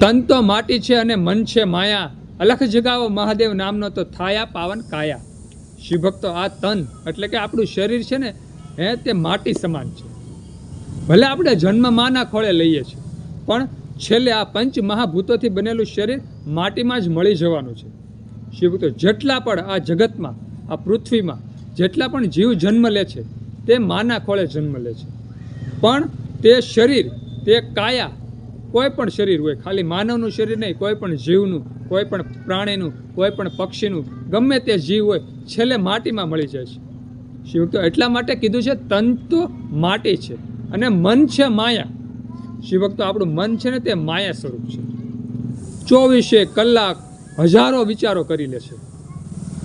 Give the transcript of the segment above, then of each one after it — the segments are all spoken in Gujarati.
તન તો માટી છે અને મન છે માયા. અલખ જગાવો મહાદેવ નામનો તો થાયા પાવન કાયા. શિવભક્તો આ તન એટલે કે આપણું શરીર છે ને, હે, તે માટી સમાન છે. ભલે આપણે જન્મ માના ખોળે લઈએ છીએ, પણ છેલ્લે આ પંચ મહાભૂતોથી બનેલું શરીર માટીમાં જ મળી જવાનું છે. શિવભક્તો જેટલા પણ આ જગતમાં, આ પૃથ્વીમાં, જેટલા પણ જીવ જન્મ લે છે, તે માના ખોળે જન્મ લે છે. પણ તે શરીર, તે કાયા કોઈ પણ શરીર હોય, ખાલી માનવનું શરીર નહીં, કોઈ પણ જીવનું, કોઈ પણ પ્રાણીનું, કોઈ પણ પક્ષીનું, ગમે તે જીવ હોય, છેલ્લે માટીમાં મળી જાય છે. શિવ તો એટલા માટે કીધું છે, તન તો માટી છે અને મન છે માયા. શિવભક્તો આપણું મન છે ને તે માયા સ્વરૂપ છે. ચોવીસે કલાક હજારો વિચારો કરી લે છે.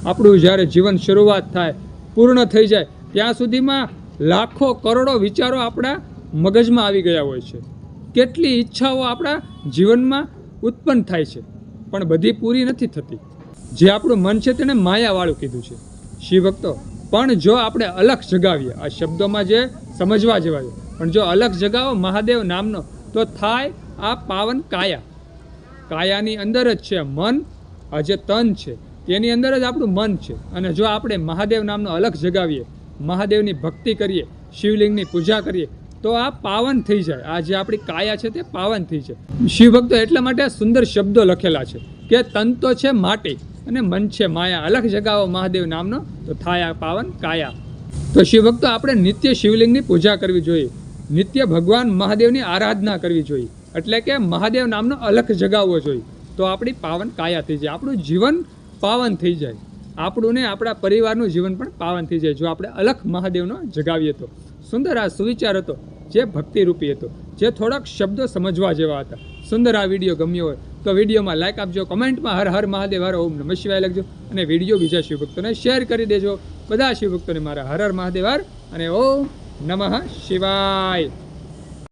આપણું જ્યારે જીવન શરૂઆત થાય, પૂર્ણ થઈ જાય, ત્યાં સુધીમાં લાખો કરોડો વિચારો આપણા મગજમાં આવી ગયા હોય છે. કેટલી ઈચ્છાઓ આપણા જીવનમાં ઉત્પન્ન થાય છે, પણ બધી પૂરી નથી થતી. જે આપણું મન છે તેને માયાવાળું કીધું છે. શિવભક્તો, પણ જો આપણે અલખ જગાવીએ, આ શબ્દોમાં જે સમજવા જેવા છે પણ જો અલખ જગાવો મહાદેવ નામનો, તો થાય આ પાવન કાયા. કાયાની અંદર જ છે મન, આ જે તન છે, તેની અંદર જ આપણું મન છે. અને જો આપણે મહાદેવ નામનો અલખ જગાવીએ, મહાદેવની ભક્તિ કરીએ, શિવલિંગની પૂજા કરીએ તો આ પાવન થઈ જાય. આ જે આપણી કાયા છે તે પાવન થઈ જાય. શિવભક્તો એટલા માટે આ સુંદર શબ્દો લખેલા છે કે તન તો છે માટી અને મન છે માયા. અલખ જગાવો મહાદેવ નામનો તો થાય આ પાવન કાયા. તો શિવભક્તો આપણે નિત્ય શિવલિંગની પૂજા કરવી જોઈએ. નિત્ય ભગવાન મહાદેવની આરાધના કરવી જોઈએ. એટલે કે મહાદેવ નામનો અલખ જગાવવો જોઈએ. તો આપણી પાવન કાયા થઈ જાય. આપણું જીવન પાવન થઈ જાય. આપણું ને આપણા પરિવારનું જીવન પણ પાવન થઈ જાય. જો આપણે અલખ મહાદેવનો જગાવીએ તો. સુંદર આ સુવિચાર હતો, જે ભક્તિરૂપી હતો, જે થોડાક શબ્દો સમજવા જેવા હતા. સુંદર આ વીડિયો ગમ્યો હોય તો વિડીયોમાં લાઈક આપજો, કમેન્ટમાં હર હર મહાદેવ, હર ઓમ નમઃ શિવાય લખજો અને વીડિયો બીજા શિવભક્તોને શેર કરી દેજો. બધા શિવભક્તોને મારા હર હર મહાદેવ, હર અને ઓમ નમઃ શિવાય.